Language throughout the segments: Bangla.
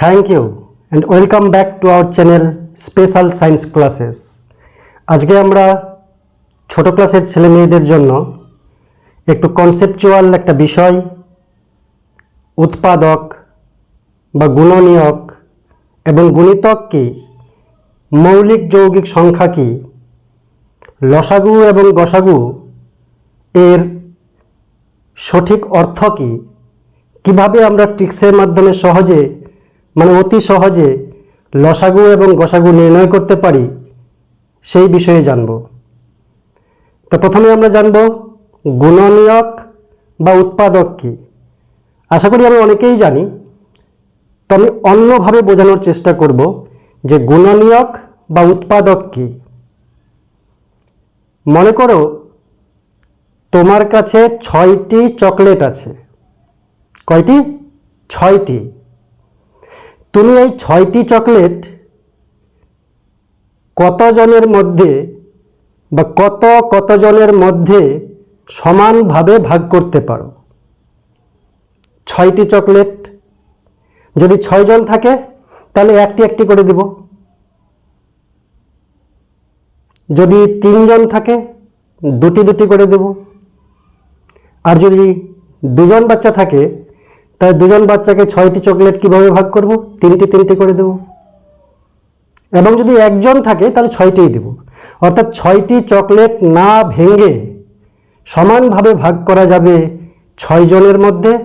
Thank you and welcome back to our channel special science classes আজকে আমরা ছোট ক্লাসের ছেলে মেয়েদের জন্য একটু কনসেপচুয়াল একটা বিষয়, উৎপাদক বা গুণনীয়ক এবং গুণিতক কি, মৌলিক যৌগিক সংখ্যা কি, লসাগু এবং গসাগু এর সঠিক অর্থ কী, কীভাবে আমরা ট্রিক্সের মাধ্যমে সহজে মানে অতি সহজে লসাগু এবং গসাগু নির্ণয় করতে পারি, সেই বিষয়ে জানব। তো প্রথমে আমরা জানব গুণনীয়ক বা উৎপাদক কী। আশা করি আমরা অনেকেই জানি, তো আমি অন্যভাবে বোঝানোর চেষ্টা করব যে গুণনীয়ক বা উৎপাদক কী। মনে করো তোমার কাছে ছয়টি চকলেট আছে। কয়টি? ছয়টি। তুমি এই ছয়টি চকলেট কতজনের মধ্যে বা কত কতজনের মধ্যে সমানভাবে ভাগ করতে পারো? ছয়টি চকলেট। যদি ছয়জন থাকে, তাহলে একটি একটি করে দিব। যদি তিনজন থাকে, দুটি দুটি করে দেব। আর যদি দুজন বাচ্চা থাকে তাহলে দুজন বাচ্চাকে ছয়টি চকলেট কীভাবে ভাগ করব? তিনটি তিনটি করে দেব। এবং যদি একজন থাকে, তাহলে ছয়টিই দেব। অর্থাৎ ছয়টি চকলেট না ভেঙে সমানভাবে ভাগ করা যাবে ছয়জনের মধ্যে,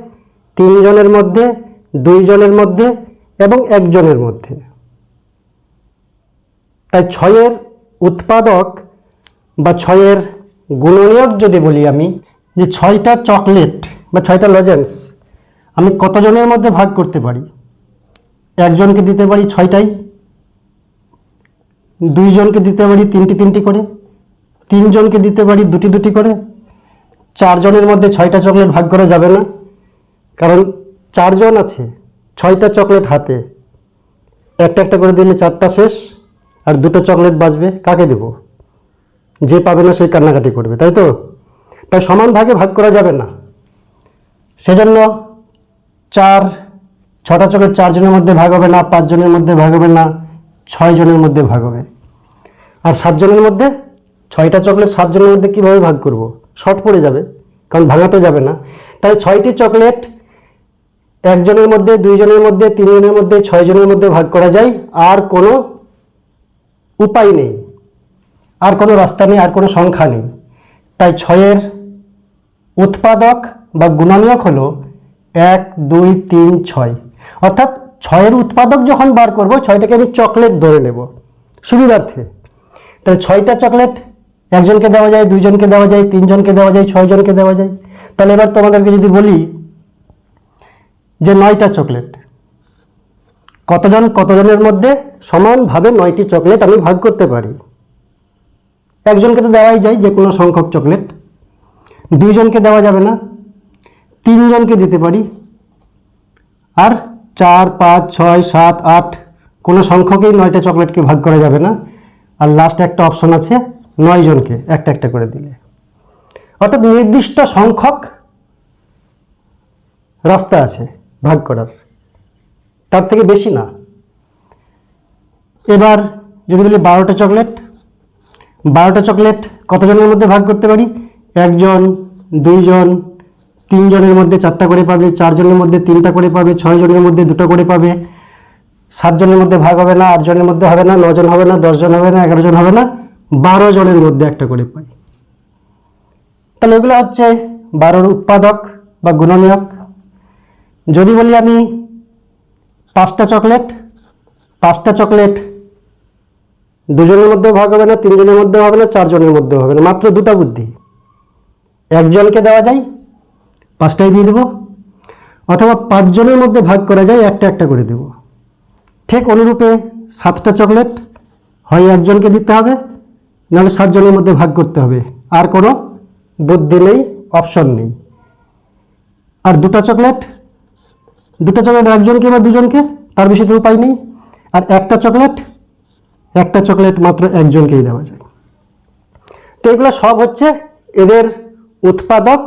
তিনজনের মধ্যে, দুইজনের মধ্যে এবং একজনের মধ্যে। তাই ছয়ের উৎপাদক বা ছয়ের গুণনীয়ক যদি বলি আমি, যে ছয়টা চকলেট বা ছয়টা লজেন্স আমি কতজনের মধ্যে ভাগ করতে পারি? একজনকে দিতে পারি ছয়টাই? দুইজনকে দিতে পারি তিনটি তিনটি করে? তিনজনকে দিতে পারি দুটি দুটি করে? চারজনের মধ্যে ছয়টা চকলেট ভাগ করা যাবে না। কারণ চারজন আছে, ছয়টা চকলেট হাতে। একটা একটা করে দিলে চারটা শেষ, আর দুটো চকলেট বাঁচবে, কাকে দেব? যে পাবে না সেই কান্নাকাটি করবে, তাই তো? তাই সমান ভাগে ভাগ করা যাবে না। সেজন্য চার, ছটা চোখের চারজনের মধ্যে ভাগ হবে না পাঁচজনের মধ্যে ভাগ হবে না, ছয় জনের মধ্যে ভাগ হবে। আর সাতজনের মধ্যে, ছয়টা চকলেট সাতজনের মধ্যে কীভাবে ভাগ করব? শর্ট পড়ে যাবে, কারণ ভাঙাতে যাবে না। তাই ছয়টি চকলেট একজনের মধ্যে দুইজনের মধ্যে তিনজনের মধ্যে ছয়জনের মধ্যে ভাগ করা যায়, আর কোনো উপায় নেই। আর কোনো রাস্তা নেই, আর কোনো সংখ্যা নেই। তাই ছয়ের উৎপাদক বা গুণনীয়ক হলো এক, দুই, তিন, ছয়। অর্থাৎ ছয়ের উৎপাদক যখন বার করব, ছয়টাকে আমি চকলেট ধরে নেব। সুবিধার্থে। তাহলে ছয়টা চকলেট, একজনকে দেওয়া যায়, দুইজনকে দেওয়া যায়, তিনজনকে দেওয়া যায়, ছয়জনকে দেওয়া যায়। তাহলে এবার তোমাদেরকে যদি বলি যে নয়টা চকলেট, কতজন, কতজনের মধ্যে সমানভাবে নয়টি চকলেট আমি ভাগ করতে পারি? একজনকে তো দেওয়াই যায়, যে কোনো সংখ্যক চকলেট। দুইজনকে দেওয়া যাবে না। তিনজনকে দিতে পারি? আর চার, পাঁচ, ছয়, সাত, আট, কোনো সংখ্যকেই নয়টা চকলেটকে ভাগ করা যাবে না। আর লাস্ট একটা অপশন আছে নয় জনকে একটা একটা করে দিলে। অর্থাৎ নির্দিষ্ট সংখ্যক রাস্তা আছে ভাগ করার। তার থেকে বেশি না। এবার যদি বলি বারোটা চকলেট বারোটা চকলেট কতজনের মধ্যে ভাগ করতে পারি? একজন, দুইজন তিনজনের মধ্যে চারটা করে পাবে, চারজনের মধ্যে তিনটা করে পাবে ছয় জনের মধ্যে দুটো করে পাবে। সাতজনের মধ্যে ভাগ হবে না, আটজনের মধ্যে হবে না, নজন হবে না, দশজন হবে না এগারো জন হবে না বারো জনের মধ্যে একটা করে পাই তাহলে এগুলো হচ্ছে বারোর উৎপাদক বা গুণনীয়ক। যদি বলি আমি পাঁচটা চকলেট পাঁচটা চকলেট দুজনের মধ্যে ভাগ হবে না, তিনজনের মধ্যে হবে না, চারজনের মধ্যে হবে না, মাত্র দুটা বুদ্ধি। একজনকে দেওয়া যায় পাঁচটাই দিয়ে দেবো, অথবা পাঁচজনের মধ্যে ভাগ করা যায়, একটা একটা করে দেব। ঠিক অনুরূপে সাতটা চকলেট হয় একজনকে দিতে হবে, নাহলে সাতজনের মধ্যে ভাগ করতে হবে। আর কোনো বুদ্ধি নেই, অপশন নেই। আর দুটা চকলেট, দুটো চকলেট একজনকে বা দুজনকে, তার বেশি তো উপায় নেই। আর একটা চকলেট একটা চকলেট মাত্র একজনকেই দেওয়া যায়। তো এগুলো সব হচ্ছে এদের উৎপাদক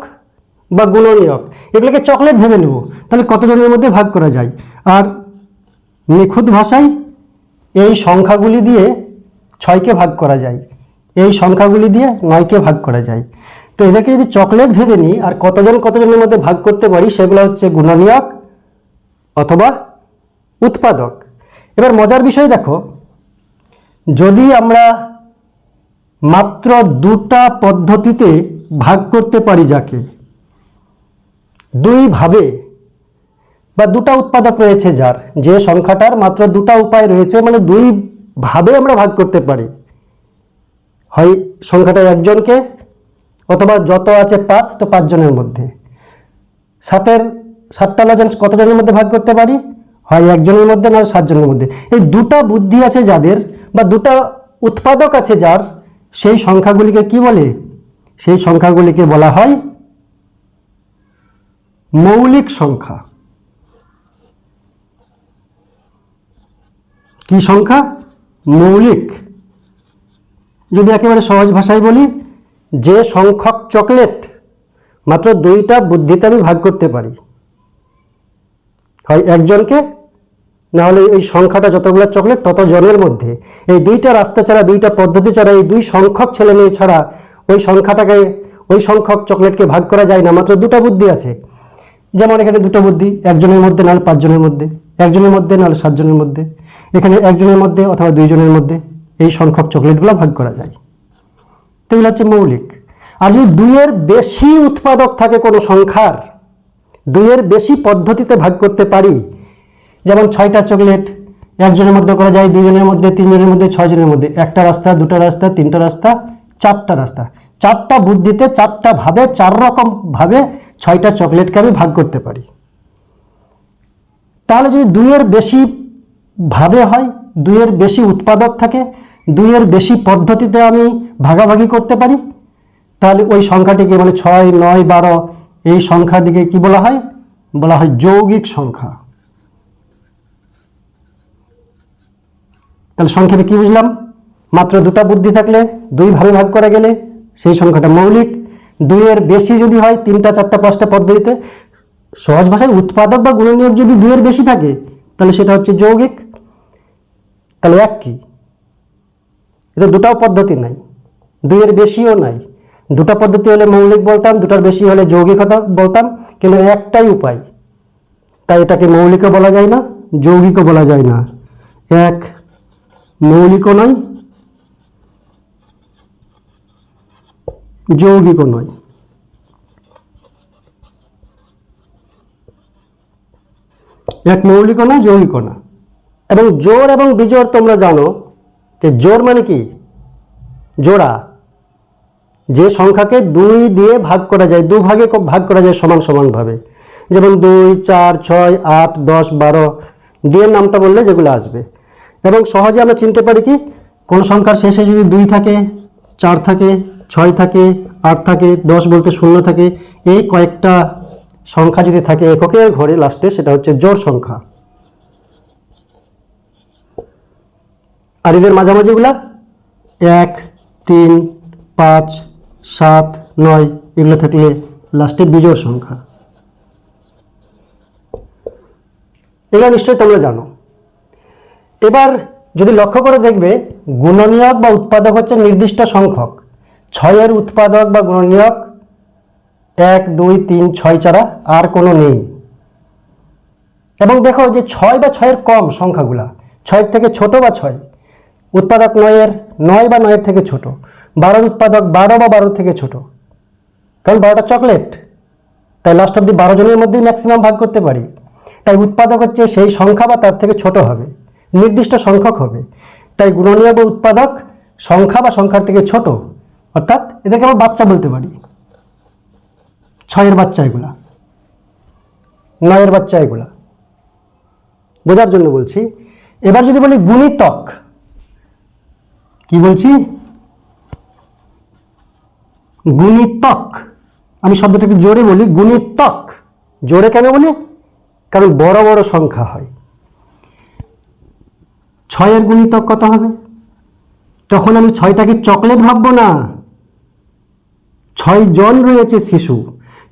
বা গুণনীয়ক, এগুলোকে চকলেট ভেবে নেব। তাহলে কতজনের মধ্যে ভাগ করা যায়? আর নিখুঁত ভাষায় এই সংখ্যাগুলি দিয়ে ছয়কে ভাগ করা যায়। এই সংখ্যাগুলি দিয়ে নয়কে ভাগ করা যায়। তো এদেরকে যদি চকলেট ভেবে নিই, আর কতজন কতজনের মধ্যে ভাগ করতে পারি, সেগুলো হচ্ছে গুণনীয়ক অথবা উৎপাদক। এবার মজার বিষয় দেখো, যদি আমরা মাত্র দুটা পদ্ধতিতে ভাগ করতে পারি যাকে দুইভাবে বা দুটা উৎপাদক রয়েছে যার, যে সংখ্যাটার মাত্র দুটা উপায় রয়েছে মানে দুই ভাবে আমরা ভাগ করতে পারি। হয় সংখ্যাটা একজনকে, অথবা যত আছে পাঁচ, তো পাঁচজনের মধ্যে। সাতের, সাতটা লজেন্স কতজনের মধ্যে ভাগ করতে পারি? হয় একজনের মধ্যে নয় সাতজনের মধ্যে। এই দুটা বুদ্ধি আছে যাদের, বা দুটা উৎপাদক আছে যার, সেই সংখ্যাগুলিকে কি বলে? সেই সংখ্যাগুলিকে বলা হয় মৌলিক সংখ্যা। কি সংখ্যা? মৌলিক। যদি একেবারে সহজ ভাষায় বলি, যে সংখ্যক চকলেট, মাত্র দুইটা বুদ্ধিতে আমি ভাগ করতে পারি। হয় একজনকে, না হলে এই সংখ্যাটা যতগুলো চকলেট, তত জনের মধ্যে। এই দুইটা রাস্তা ছাড়া, দুইটা পদ্ধতি ছাড়া, এই দুই সংখ্যক ছেলে মেয়ে ছাড়া ওই সংখ্যাটাকে, ওই সংখ্যক চকলেটকে ভাগ করা যায় না, মাত্র দুটো বুদ্ধি আছে। যেমন এখানে দুটো বুদ্ধি, একজনের মধ্যে নাহলে পাঁচজনের মধ্যে, একজনের মধ্যে নাহলে সাতজনের মধ্যে, এখানে একজনের মধ্যে অথবা দুইজনের মধ্যে এই সংখ্যক চকলেটগুলো ভাগ করা যায়। তো এগুলো হচ্ছে মৌলিক। আর যদি দুইয়ের বেশি উৎপাদক থাকে কোনো সংখ্যার, দুইয়ের বেশি পদ্ধতিতে ভাগ করতে পারি, যেমন ছয়টা চকলেট, একজনের মধ্যে করা যায় দুজনের মধ্যে, তিনজনের মধ্যে, ছয়জনের মধ্যে, একটা রাস্তা, দুটো রাস্তা, তিনটা রাস্তা, চারটা রাস্তা। চারটা বুদ্ধিতে, চারটা ভাবে, চার রকম ভাবে ছয়টা চকলেটকে আমি ভাগ করতে পারি। তাহলে যদি দুইয়ের বেশি ভাবে হয়, দুইয়ের বেশি উৎপাদক থাকে, দুইয়ের বেশি পদ্ধতিতে আমি ভাগাভাগি করতে পারি, তাহলে ওই সংখ্যাটিকে মানে ছয়, নয়, বারো, এই সংখ্যা দিকে কি বলা হয়? বলা হয় যৌগিক সংখ্যা। তাহলে সংক্ষেপে কি বুঝলাম? মাত্র দুটো বুদ্ধি থাকলে দুই ভাবে ভাগ করা গেলে সেই সংখ্যাটা মৌলিক দুইয়ের বেশি যদি হয়, তিনটা, চারটা, পাঁচটা পদ্ধতিতে সহজ ভাষায় উৎপাদক বা গুণনীয়ক যদি দুইয়ের বেশি থাকে, তাহলে সেটা হচ্ছে যৌগিক। তাহলে এক কি? এটা দুটাও পদ্ধতি নাই। দুইয়ের বেশিও নাই। দুটা পদ্ধতি হলে মৌলিক বলতাম, দুটার বেশি হলে যৌগিক হতা বলতাম, কিন্তু একটাই উপায়। তাই এটাকে মৌলিকও বলা যায় না, যৌগিকও বলা যায় না। এক, মৌলিকও নয় যৌগিকও নয়। এক মৌলিকও না যৌগিকও না। এবং জোর এবং বিজোড় তোমরা জানো, যে জোর মানে কি? জোড়া। যে সংখ্যাকে দুই দিয়ে ভাগ করা যায় দু ভাগে ভাগ করা যায় সমান সমানভাবে। যেমন দুই, চার, ছয়, আট, দশ, বারো, দুইয়ের নামটা বললে যেগুলো আসবে। এবং সহজে আমরা চিনতে পারি কি? কোন সংখ্যার শেষে যদি দুই থাকে, চার থাকে ছয় থাকে, আট থাকে, দশ বলতে শূন্য থাকে, এই কয়েকটা সংখ্যা যদি থাকে এককের ঘরে লাস্টে, সেটা হচ্ছে জোড় সংখ্যা। আর এদের মাঝামাঝিগুলা? এক, তিন, পাঁচ, সাত, নয়, এগুলো থাকলে লাস্টে বিজোড় সংখ্যা। এগুলো নিশ্চয়ই তোমরা জানো। এবার যদি লক্ষ্য করে দেখবে, গুণনীয়ক বা উৎপাদক হচ্ছে নির্দিষ্ট সংখ্যক। ছয়ের উৎপাদক বা গুণনীয়ক এক, দুই, তিন, ছয় ছাড়া আর কোনো নেই। এবং দেখো যে ছয় বা ছয়ের কম সংখ্যাগুলা ছয়ের থেকে ছোট বা ছয়, উৎপাদক নয়ের, নয় বা নয়ের থেকে ছোট, বারোর উৎপাদক বারো বা বারোর থেকে ছোট। কারণ বারোটা চকলেট, তাই লাস্ট অব্দি বারো জনের মধ্যেই ম্যাক্সিমাম ভাগ করতে পারি। তাই উৎপাদক হচ্ছে সেই সংখ্যা বা তার থেকে ছোট হবে, নির্দিষ্ট সংখ্যক হবে। তাই গুণনীয় বা উৎপাদক সংখ্যা বা সংখ্যার থেকে ছোট অর্থাৎ এদেরকে আমরা বাচ্চা বলতে পারি। ছয়ের বাচ্চা এগুলা। নয়ের বাচ্চা এগুলা। বোঝার জন্য বলছি, এবার যদি বলি গুণিতক, কি বলছি? গুণিতক। আমি শব্দটাকে জোরে বলি, গুণিতক। জোরে কেন বলি? কারণ বড় বড় সংখ্যা হয়। ছয়ের গুণিতক কত হবে? তখন আমি ছয়টাকে চকলেট ভাববো না। ছয় জন রয়েছে শিশু।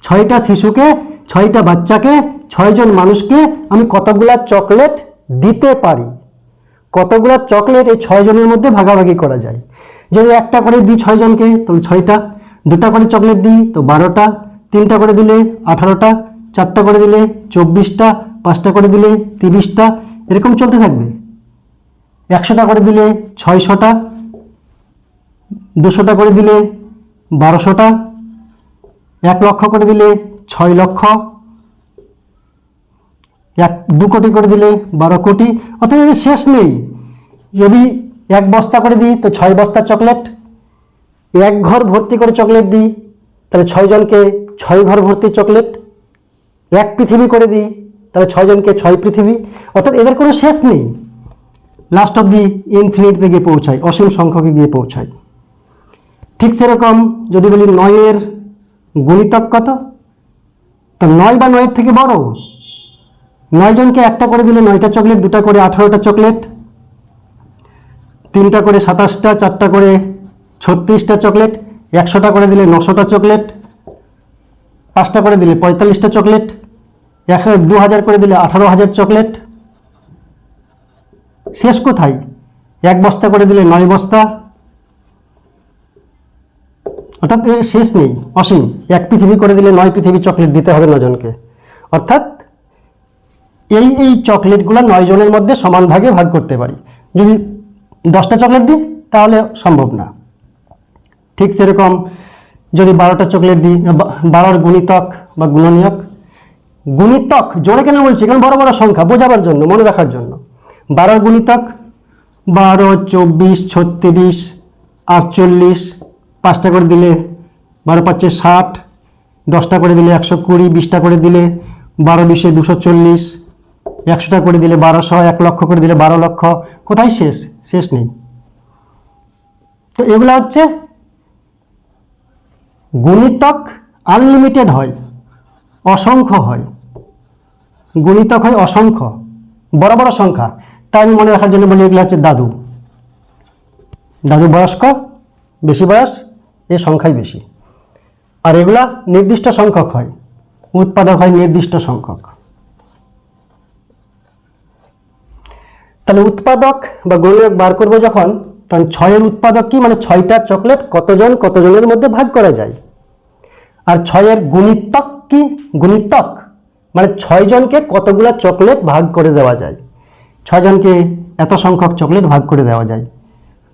ছয়টা শিশুকে, ছয়টা বাচ্চাকে, ছয়জন মানুষকে আমি কতগুলা চকলেট দিতে পারি? কতগুলো চকলেট এই ছয়জনের মধ্যে ভাগাভাগি করা যায়? যদি একটা করে দিই ছয়জনকে তাহলে ছয়টা। দুটা করে চকলেট দিই, তো বারোটা। তিনটা করে দিলে আঠারোটা। চারটা করে দিলে চব্বিশটা। পাঁচটা করে দিলে তিরিশটা। এরকম চলতে থাকবে। একশোটা করে দিলে ছয়শোটা। দুশোটা করে দিলে বারোশোটা, এক লক্ষ করে দিলে ছয় লক্ষ, এক, দু কোটি করে দিলে বারো কোটি। অর্থাৎ এদের শেষ নেই। যদি এক বস্তা করে দিই, তো ছয় বস্তা চকলেট। এক ঘর ভর্তি করে চকলেট দিই, তাহলে ছয়জনকে ছয় ঘর ভর্তি চকলেট। এক পৃথিবী করে দিই, তাহলে ছয়জনকে ছয় পৃথিবী। অর্থাৎ এদের কোনো শেষ নেই। লাস্ট অব দি ইনফিনিটিতে গিয়ে পৌঁছায়, অসীম সংখ্যকে গিয়ে পৌঁছায়। ঠিক সেরকম যদি বলি নয়ের গুণিতক কত? তো নয় বা নয়ের থেকে বড়। নয় জনকে একটা করে দিলে নয়টা চকলেট, দুটা করে আঠারোটা চকলেট, তিনটা করে সাতাশটা, চারটা করে ছত্রিশটা চকলেট, একশোটা করে দিলে নশোটা চকলেট, পাঁচটা করে দিলে পঁয়তাল্লিশটা চকলেট, এক দু হাজার করে দিলে আঠারো হাজার চকলেট। শেষ কোথায়? এক বস্তা করে দিলে নয় বস্তা অর্থাৎ এর শেষ নেই, অসীম। এক পৃথিবী করে দিলে নয় পৃথিবী চকলেট দিতে হবে নজনকে অর্থাৎ এই এই চকলেটগুলো নয় জনের মধ্যে সমান ভাগে ভাগ করতে পারি। যদি দশটা চকলেট দিই, তাহলে সম্ভব না। ঠিক সেরকম যদি বারোটা চকলেট দিই বারোর গুণিতক বা গুণনীয়ক। গুণিতক, জোরে কেন বলছি? কারণ বড় বড় সংখ্যা, বোঝাবার জন্য, মনে রাখার জন্য। বারোর গুণিতক, বারো, চব্বিশ, ছত্রিশ, আটচল্লিশ পাঁচটা করে দিলে বারো পাঁচে ষাট, দশটা করে দিলে একশো কুড়ি, বিশটা করে দিলে বারো, বিশে দুশো চল্লিশ, একশোটা করে দিলে বারোশো এক লক্ষ করে দিলে বারো লক্ষ। কোথায় শেষ? শেষ নেই। তো এগুলো হচ্ছে গুণিতক আনলিমিটেড হয়, অসংখ্য হয়। গুণিতক হয় অসংখ্য, বড় বড় সংখ্যা। তাই আমি মনে রাখার জন্য বলি এগুলো হচ্ছে দাদু। দাদু বয়স্ক, বেশি বয়স এ সংখ্যাই বেশি। আর এগুলা নির্দিষ্ট সংখ্যক হয়। উৎপাদক হয় নির্দিষ্ট সংখ্যক। তাহলে উৎপাদক বা গুণনীয়ক বার করব যখন তখন ছয়ের উৎপাদক কি? মানে ছয়টা চকলেট কতজন কতজনের মধ্যে ভাগ করা যায়? আর ছয়ের গুণিতক কি? গুণিতক। মানে ছয়জনকে কতগুলো চকলেট ভাগ করে দেওয়া যায়? ছয়জনকে এত সংখ্যক চকলেট ভাগ করে দেওয়া যায়।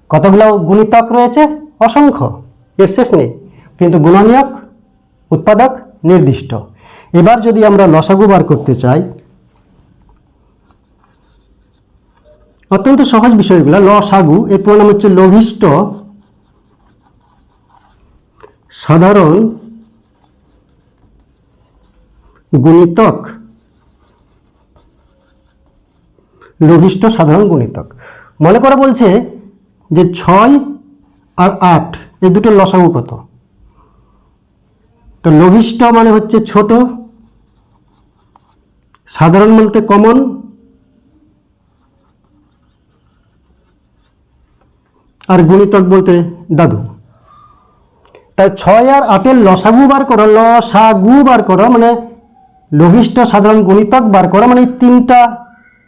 কতগুলো গুণিতক রয়েছে? অসংখ্য। এর শেষ নেই। কিন্তু গুণনীয়ক, উৎপাদক, নির্দিষ্ট। এবার যদি আমরা লসাগু বার করতে চাই, অত্যন্ত সহজ বিষয়গুলো, লসাগু, এর পুরো নাম হচ্ছে লঘিষ্ঠ, সাধারণ, গুণিতক, লঘিষ্ঠ, সাধারণ, গুণিতক। মনে করা বলছে যে ছয় আর আট এই দুটো লসাগু কত? তো লঘিষ্ঠ মানে হচ্ছে ছোট, সাধারণ বলতে কমন, আর গুণিতক বলতে দাদু। তাই ছয় আর আটের লসাগু বার করো, লসাগু বার করো মানে লঘিষ্ঠ সাধারণ গুণিতক বার করো মানে তিনটা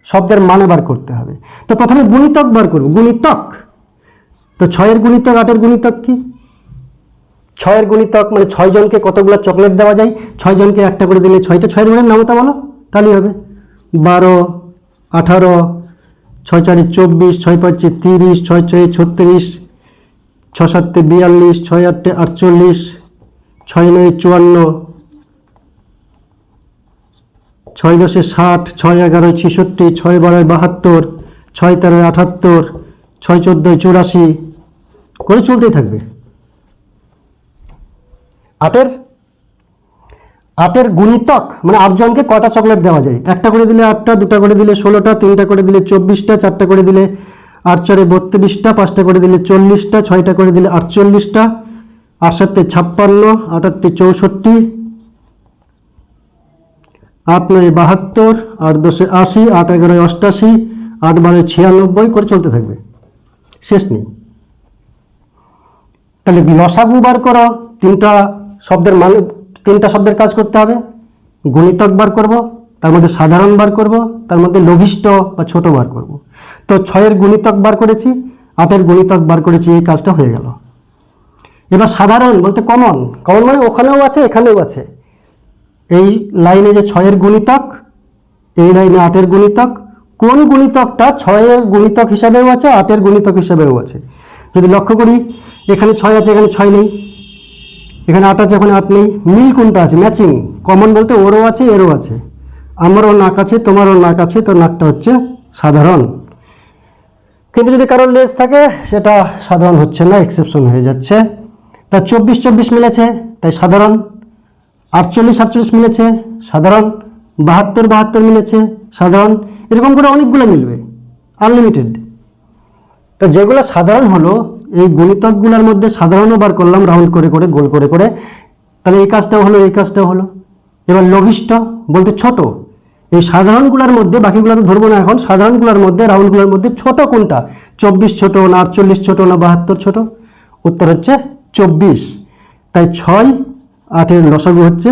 শব্দের মানে বার করতে হবে। তো প্রথমে গুণিতক বার করব, গুণিতক। তো ছয়ের গুণিতক, আটের গুণিতক কি? ছয়ের গুণিতক মানে ছয় জনকে কতগুলো চকলেট দেওয়া যায়? ছয় জনকে একটা করে দিলে ছয়টা, ছয়ের গুণের নামতা বলো তাহলেই হবে। বারো, আঠারো, ছয় চারে চব্বিশ, ছয় পাঁচে তিরিশ, ছয় ছয়ে ছত্রিশ ছ সাতে বিয়াল্লিশ, ছয় আটে আটচল্লিশ, ছয় নয় চুয়ান্ন, ছয় দশে ষাট, ছয় এগারোয় ছেষট্টি, ছয় বারোয় বাহাত্তর, ছয় তেরোয় আটাত্তর, ছয় চোদ্দোয় চুরাশি করে চলতেই থাকবে। আটের আটের গুণিতক মানে আটজনকে কটা চকলেট দেওয়া যায়? একটা করে দিলে আটটা, দুটা করে দিলে ষোলোটা, তিনটা করে দিলে চব্বিশটা, চারটা করে দিলে আট চারে বত্রিশটা, পাঁচটা করে দিলে চল্লিশটা, ছয়টা করে দিলে আটচল্লিশটা আট সাতে ছাপ্পান্ন আট আটটি চৌষট্টি, আট নয় বাহাত্তর, আট দশে আশি, আট এগারোয় অষ্টাশি, আট বারোয় ছিয়ানব্বই করে চলতে থাকবে। শেষ নেই। তাহলে লসাগু বার করো, তিনটা শব্দের মানে তিনটা শব্দের কাজ করতে হবে। গুণিতক বার করব, তার মধ্যে সাধারণ বার করব, তার মধ্যে লঘিষ্ঠ বা ছোট বার করব। তো ছয়ের গুণিতক বার করেছি, আটের গুণিতক বার করেছি, এই কাজটা হয়ে গেল। এবার সাধারণ বলতে কমন কমন মানে ওখানেও আছে, এখানেও আছে। এই লাইনে যে ছয়ের গুণিতক, এই লাইনে আটের গুণিতক, কোন গুণিতকটা ছয়ের গুণিতক হিসাবেও আছে, আটের গুণিতক হিসাবেও আছে। যদি লক্ষ্য করি এখানে ছয় আছে, এখানে ছয় নেই। এখানে আট আছে, এখানে আট নেই। মিল কোনটা আছে? ম্যাচিং কমন বলতে ওরও আছে এরও আছে। আমারও নাক আছে, তোমারও নাক আছে, তো নাকটা হচ্ছে সাধারণ। কিন্তু যদি কারোর লেজ থাকে, সেটা সাধারণ হচ্ছে না এক্সেপশন হয়ে যাচ্ছে। তা চব্বিশ চব্বিশ মিলেছে, তাই সাধারণ। আটচল্লিশ আটচল্লিশ মিলেছে, সাধারণ। বাহাত্তর বাহাত্তর মিলেছে, সাধারণ। এরকম করে অনেকগুলো মিলবে। আনলিমিটেড তো যেগুলো সাধারণ হলো এই গণিতকগুলোর মধ্যে সাধারণও বার করলাম রাউন্ড করে করে, গোল করে করে। তাহলে এই কাজটাও হলো, এই কাজটাও হলো। এবার লঘিষ্ঠ বলতে ছোট। এই সাধারণগুলোর মধ্যে, বাকিগুলো তো ধরবো না এখন, সাধারণগুলোর মধ্যে রাউন্ডগুলোর মধ্যে ছোট কোনটা? চব্বিশ ছোট না আটচল্লিশ ছোট না বাহাত্তর ছোট? উত্তর হচ্ছে চব্বিশ। তাই ছয়, আটের লসাগু হচ্ছে,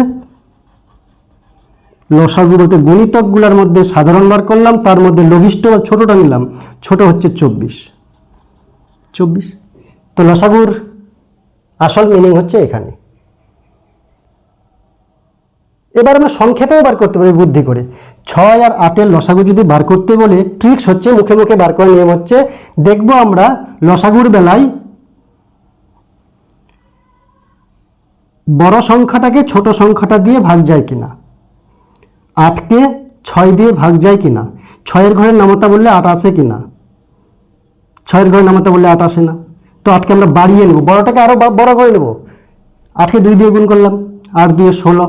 লসাগু বলতে গুণিতকগুলোর মধ্যে সাধারণ বার করলাম, তার মধ্যে লঘিষ্ঠ ছোটটা নিলাম। ছোট হচ্ছে চব্বিশ। চব্বিশ? তো লসাগুর আসল মিনিং হচ্ছে এখানে। এবার আমরা সংক্ষেপেও বার করতে পারি বুদ্ধি করে। ছয় আর আটের লসাগু যদি বার করতে বলে ট্রিক্স হচ্ছে মুখে মুখে বার করার নিয়ম হচ্ছে, দেখব আমরা লসাগুর বেলায় বড় সংখ্যাটাকে ছোট সংখ্যাটা দিয়ে ভাগ যায় কিনা। আটকে ছয় দিয়ে ভাগ যায় কিনা। ছয়ের ঘরের নামতা বললে আট আসে কিনা। ছয়ের ঘরের নামতা বললে আট আসে না। তো আটকে আমরা বাড়িয়ে নেব। বড়টাকে আরও বড় করে নেব। আটকে দুই দিয়ে গুণ করলাম। আট দিয়ে ষোলো।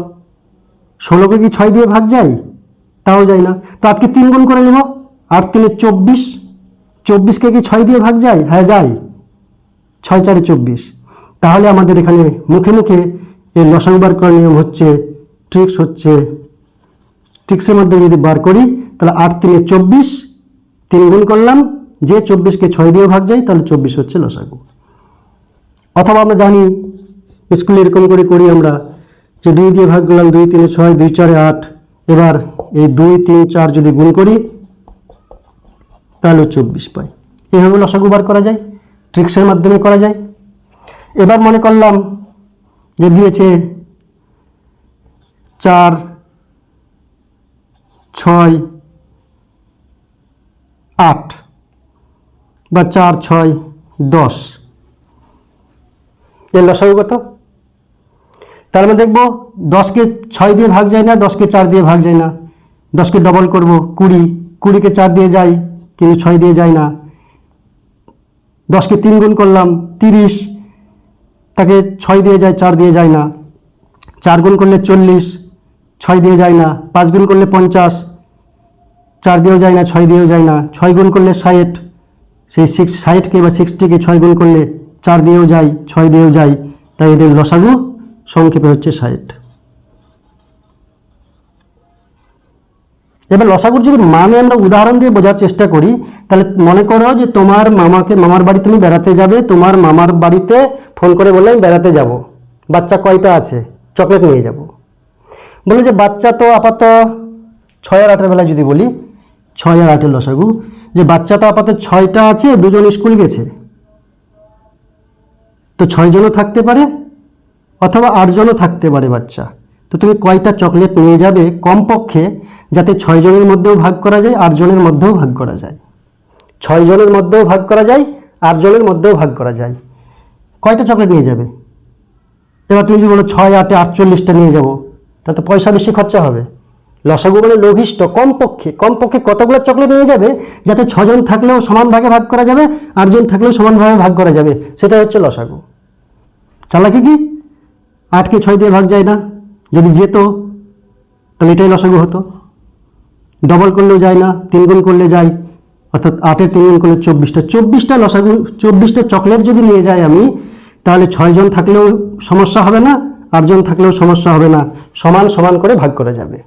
ষোলোকে কি ছয় দিয়ে ভাগ যায়? তাও যায় না। তো আটকে তিন গুণ করে নেব। আট তিনে চব্বিশ। চব্বিশকে কি ছয় দিয়ে ভাগ যায়? হ্যাঁ যায়। ছয় চারে চব্বিশ। তাহলে আমাদের এখানে মুখে মুখে এই লসাগু বার করার নিয়ম হচ্ছে ট্রিক্স হচ্ছে ট্রিক্সের মাধ্যমে যদি বার করি, তাহলে আট তিনে চব্বিশ, তিন গুণ করলাম যে চব্বিশকে ছয় দিয়ে ভাগ যায়, তাহলে চব্বিশ হচ্ছে লসাগু। অথবা আমরা জানি, স্কুলে এরকম করে করি আমরা, যে দুই দিয়ে ভাগ করলাম, দুই তিনে ছয়, দুই চারে আট, এবার এই দুই, তিন, চার যদি গুণ করি, তাহলে চব্বিশ পাই। এভাবে লসাগু বার করা যায়, ট্রিক্সের মাধ্যমে করা যায়। এবার মনে করলাম যে দিয়েছে চার, ছয়, আট। বা চার, ছয়, দশ। এর লসাগু কত? তার মানে দেখব দশকে ছয় দিয়ে ভাগ যায় না, দশকে চার দিয়ে ভাগ যায় না। দশকে ডবল করব কুড়ি, কুড়িকে চার দিয়ে যাই কিন্তু ছয় দিয়ে যায় না। দশকে তিন গুণ করলাম তিরিশ, তাকে ছয় দিয়ে যায়, চার দিয়ে যায় না। চার গুণ করলে চল্লিশ, ছয় দিয়ে যায় না। পাঁচ গুণ করলে পঞ্চাশ, চার দিয়েও যায় না, ছয় দিয়েও যায় না। ছয় গুণ করলে ষাট সেই সিক্স ষাটকে বা সিক্সটিকে ছয় গুণ করলে চার দিয়েও যায়, ছয় দিয়েও যায়, তাই এদের লসাগু সংক্ষেপে হচ্ছে ষাট। এবার লসাগুর যদি মানে আমরা উদাহরণ দিয়ে বোঝার চেষ্টা করি, তাহলে মনে করো যে তোমার মামাকে, মামার বাড়ি তুমি বেড়াতে যাবে, তোমার মামার বাড়িতে ফোন করে বললে, আমি বেড়াতে যাব। বাচ্চা কয়টা আছে? চকলেট নিয়ে যাব। বলে যে, বাচ্চা তো আপাতত ছয় আর আটের বেলায় যদি বলি, ছয় আর আটের লসাগু। যে বাচ্চা তো আপাতত ছয়টা আছে, দুজন স্কুল গেছে। তো ছয়জনও থাকতে পারে অথবা আটজনও থাকতে পারে বাচ্চা। তো তুমি কয়টা চকলেট নিয়ে যাবে কমপক্ষে যাতে ছয়জনের মধ্যেও ভাগ করা যায় আটজনের মধ্যেও ভাগ করা যায়? ছয়জনের মধ্যেও ভাগ করা যায় আটজনের মধ্যেও ভাগ করা যায়। কয়টা চকলেট নিয়ে যাবে? এবার তুমি যদি বলো ছয়, আটে আটচল্লিশটা নিয়ে যাব তাতে পয়সা বেশি খরচা হবে। লসাগু মানে লঘিষ্ঠ, কমপক্ষে কমপক্ষে কতগুলো চকলেট নিয়ে যাবে? যাতে ছজন থাকলেও সমান ভাগে ভাগ করা যাবে, আটজন থাকলেও সমানভাবে ভাগ করা যাবে, সেটা হচ্ছে লসাগু। চালাকি কি? আটকে ছয় দিয়ে ভাগ যায় না। যদি যেত, তাহলে এটাই লসাগু হতো। ডবল করলেও যায় না তিন গুণ করলে যায়, অর্থাৎ আটের তিন গুণ করলে চব্বিশটা। চব্বিশটা লসাগু, চব্বিশটা চকলেট যদি নিয়ে যাই আমি, তাহলে ছয়জন থাকলেও সমস্যা হবে না, আটজন থাকলেও সমস্যা হবে না। সমান সমান করে ভাগ করা যাবে।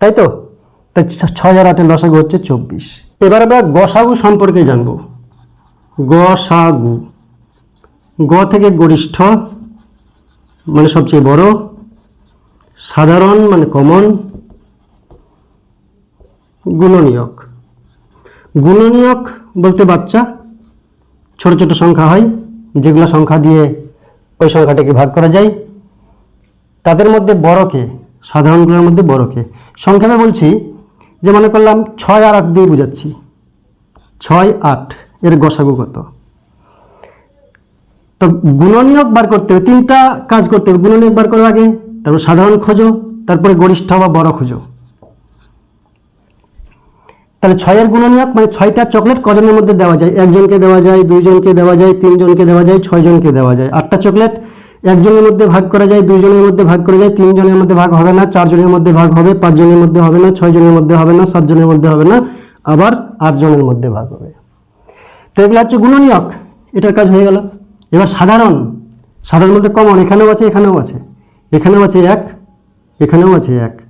তাই তো তাই ছয় আর আটের লসাগু হচ্ছে চব্বিশ। এবার আমরা গসাগু সম্পর্কে জানব। গসাগু। গ থেকে গরিষ্ঠ মানে সবচেয়ে বড়। সাধারণ মানে কমন। গুণনীয়ক। গুণনীয়ক বলতে বাচ্চা। ছোট ছোট সংখ্যা হয়, যেগুলো সংখ্যা দিয়ে ওই সংখ্যাটাকে ভাগ করা যায়। তাদের মধ্যে বড়কে সাধারণগুলোর মধ্যে বড়কে সংক্ষেপে বলছি যে মনে করলাম ছয় আর আট দিয়ে বুঝাচ্ছি। ছয়, আট, এর গসাগু কত? তো গুণনীয়ক বার করতে হবে, তিনটা কাজ করতে হবে, গুণনীয়ক বার করার আগে, তারপর সাধারণ খোঁজো, তারপরে গরিষ্ঠ বা বড় খোঁজো। তাহলে ছয়ের গুণনীয়ক মানে ছয়টা চকলেট কজনের মধ্যে দেওয়া যায়? একজনকে দেওয়া যায়, দুইজনকে দেওয়া যায়, তিনজনকে দেওয়া যায়, ছয়জনকে দেওয়া যায়। আটটা চকলেট একজনের মধ্যে ভাগ করা যায়, দুইজনের মধ্যে ভাগ করা যায়, তিনজনের মধ্যে ভাগ হবে না, চারজনের মধ্যে ভাগ হবে, পাঁচজনের মধ্যে হবে না, ছয়জনের মধ্যে হবে না, সাতজনের মধ্যে হবে না, আবার আটজনের মধ্যে ভাগ হবে। তো এগুলো হচ্ছে গুণনীয়ক। এটার কাজ হয়ে গেল। এবার সাধারণ। সাধারণ বলতে কমন এখানেও আছে এখানেও আছে। এখানেও আছে এক, এখানেও আছে এক,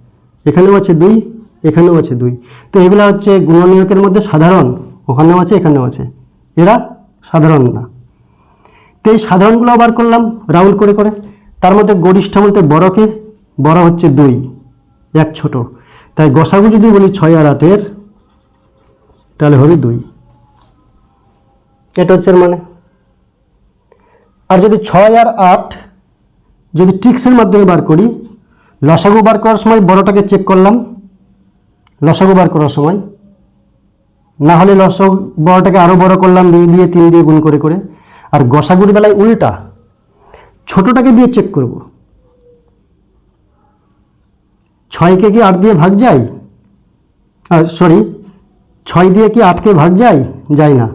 এখানেও আছে দুই, এখানেও আছে দুই। তো এগুলো হচ্ছে গুণনীয়কের মধ্যে সাধারণ, ওখানেও আছে, এখানেও আছে। এরা সাধারণ না। তো এই সাধারণগুলো আবার করলাম রাউন্ড করে করে। তার মধ্যে গরিষ্ঠ বলতে বড়কে বড় হচ্ছে দুই, এক ছোট। তাই গসাগু যদি বলি ছয় আর আটের, তাহলে হবে দুই। এটা হচ্ছে মানে। আর যদি ছয় আর আট, যদি ট্রিক্সের মাধ্যমে বার করি, লসাগু বার করার সময় বড়টাকে চেক করলাম। লসাগু বার করার সময়। না হলে লসাগু বড়টাকে আরও বড় করলাম, দুই দিয়ে, তিন দিয়ে গুণ করে করে। আর গসাগুর বেলায় উল্টা। ছোটটাকে দিয়ে চেক করব। ছয়কে কি আট দিয়ে ভাগ যায়? আর সরি ছয় দিয়ে কি আটকে ভাগ যায়? যায় না।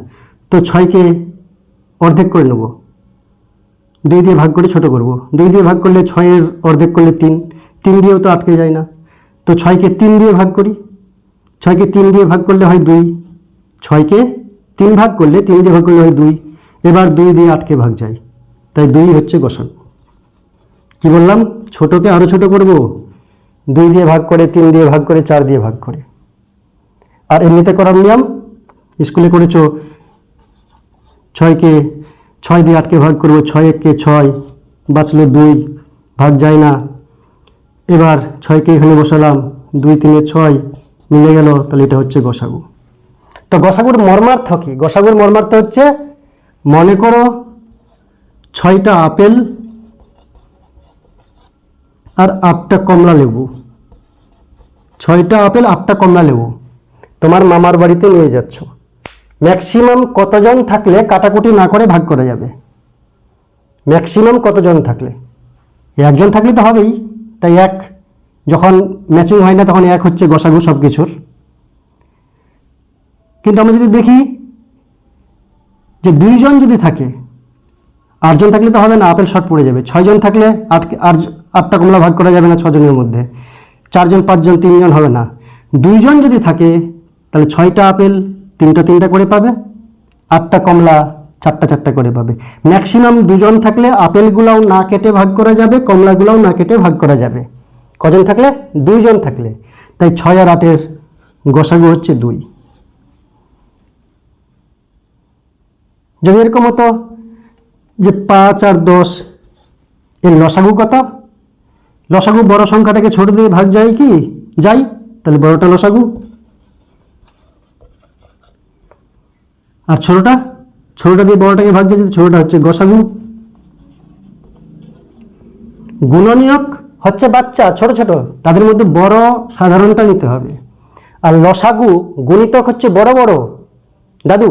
তো ছয়কে অর্ধেক করে নেব। দুই দিয়ে ভাগ করে ছোট করব। দুই দিয়ে ভাগ করলে ছয়ের অর্ধেক করলে তিন। তিন দিয়েও তো আটকে যায় না। তো ছয়কে তিন দিয়ে ভাগ করি। ছয়কে তিন দিয়ে ভাগ করলে হয় দুই। ছয়কে তিন ভাগ করলে তিন দিয়ে ভাগ করলে হয় দুই। এবার দুই দিয়ে আটকে ভাগ যায়। তাই দুই হচ্ছে গসাগু কি বললাম? ছোটকে আরও ছোট করব? দুই দিয়ে ভাগ করে, তিন দিয়ে ভাগ করে, চার দিয়ে ভাগ করে। আর এমনিতে করার নিয়ম? স্কুলে করেছ, ছয়কে, ছয় দিয়ে আটকে ভাগ করব, ছয় এককে ছয়, বাঁচলো দুই, ভাগ যায় না। এবার ছয়কে এখানে বসালাম, দুই তিনে ছয়, মিলে গেল, তাহলে এটা হচ্ছে গসাগু। তো গসাগুর মর্মার্থ কি? গসাগুর মর্মার্থ হচ্ছে মনে করো ছয়টা আপেল আর আটটা কমলা লেবু। ছয়টা আপেল, আটটা কমলা লেবু। তোমার মামার বাড়িতে নিয়ে যাচ্ছ। ম্যাক্সিমাম কতজন থাকলে কাটাকুটি না করে ভাগ করা যাবে? ম্যাক্সিমাম কতজন থাকলে? একজন থাকলে তো হবেই। তাই এক, যখন ম্যাচিং হয় না তখন এক হচ্ছে গসাগু সব কিছুর কিন্তু আমরা যদি দেখি যে দুইজন যদি থাকে, আটজন থাকলে তো হবে না, আপেল শর্ট পড়ে যাবে। ছয়জন থাকলে আট আট আটটা কমলা ভাগ করা যাবে না ছজনের মধ্যে। চারজন, পাঁচজন, তিনজন হবে না। দুইজন যদি থাকে, তাহলে ছয়টা আপেল তিনটা তিনটা করে পাবে, আটটা কমলা চারটা চারটা করে পাবে। ম্যাক্সিমাম দুজন থাকলে আপেলগুলাও না কেটে ভাগ করা যাবে, কমলাগুলাও না কেটে ভাগ করা যাবে। কজন থাকলে? দুইজন থাকলে। তাই ছয় আর আটের গসাগু হচ্ছে দুই। যদি এরকম হতো যে পাঁচ আর দশ, এর লসাগু কত? লসাগু বড় সংখ্যাটাকে ছোট দিয়ে ভাগ যায় কি? যাই তাহলে বড়টা লসাগু। আর ছোটটা? ছোটটা দিয়ে বড়টাকে ভাগ যায় ছোটটা হচ্ছে গসাগু। গুণনীয়ক হচ্ছে বাচ্চা, ছোট ছোট। তাদের মধ্যে বড় সাধারণটা নিতে হবে। আর লসাগু গুণিতক হচ্ছে বড় বড়। দাদু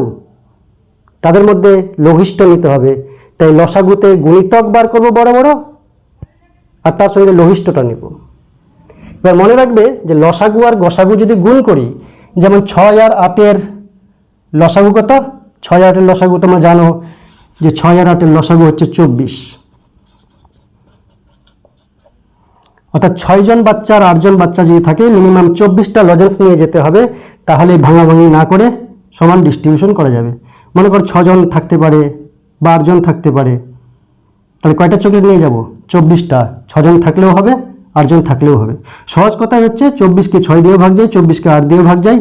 তাদের মধ্যে লঘিষ্ঠ নিতে হবে। তাই লসাগুতে গুণিতক বার করব বড় বড়, আর তার সঙ্গে লঘিষ্ঠটা নেব। এবার মনে রাখবে যে লসাগু আর গসাগু যদি গুণ করি, যেমন ছয় আর আটের লসাগু কত? ছয় আটের লসাগু তোমরা জানো যে ছয় আর আটের লসাগু হচ্ছে চব্বিশ। অর্থাৎ ছয়জন বাচ্চা আর আটজন বাচ্চা যদি থাকে, মিনিমাম চব্বিশটা লজেন্স নিয়ে যেতে হবে, তাহলে ভাঙাভাঙি না করে সমান ডিস্ট্রিবিউশন করা যাবে। মনে করো ছজন থাকতে পারে বা আটজন থাকতে পারে। তাহলে কয়টা চকলেট নিয়ে যাব? চব্বিশটা। ছজন থাকলেও হবে, আটজন থাকলেও হবে। সহজ কথাই হচ্ছে চব্বিশকে ছয় দিয়েও ভাগ যায়, চব্বিশকে আট দিয়েও ভাগ যায়।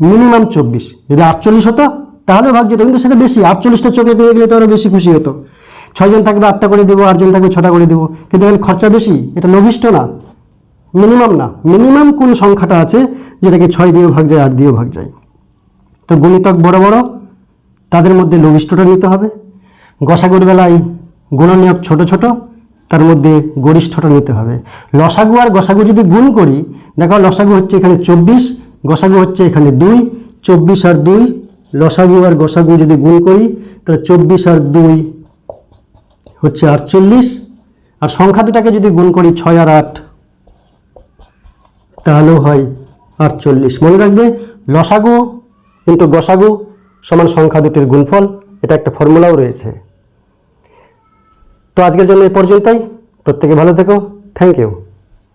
মিনিমাম চব্বিশ। যদি আটচল্লিশ হতো, তাহলেও ভাগ যেত, কিন্তু সেটা বেশি। আটচল্লিশটা চকলেট নিয়ে গেলে তো আরও বেশি খুশি হতো। ছয়জন থাকবে, আটটা করে দেবো, আটজন থাকবে, ছটা করে দেবো। কিন্তু এখানে খরচা বেশি, এটা লঘিষ্ঠ না। মিনিমাম না। মিনিমাম কোন সংখ্যাটা আছে, যেটাকে ছয় দিয়েও ভাগ যায়, আট দিয়েও ভাগ যায়? তো গুণিতক বড় বড়, তাদের মধ্যে লঘিষ্ঠটা নিতে হবে। গসাগুর বেলায় গুণনীয়ক ছোট ছোট, তার মধ্যে গরিষ্ঠটা নিতে হবে। লসাগু আর গসাগু যদি গুণ করি, দেখো লসাগু হচ্ছে এখানে চব্বিশ, গসাগু হচ্ছে এখানে দুই, চব্বিশ আর দুই, লসাগু আর গসাগু যদি গুণ করি, তাহলে চব্বিশ আর দুই হচ্ছে আটচল্লিশ। আর সংখ্যা দুটাকে যদি গুণ করি ছয় আর আট, তাহলেও হয় আটচল্লিশ। মনে রাখবে, লসাগু ইন্টু গসাগু সমান সংখ্যা দুটির গুণফল, এটা একটা ফর্মুলাও রয়েছে। তো আজকের জন্য এ পর্যন্তই। প্রত্যেকে ভালো থেকো। Thank you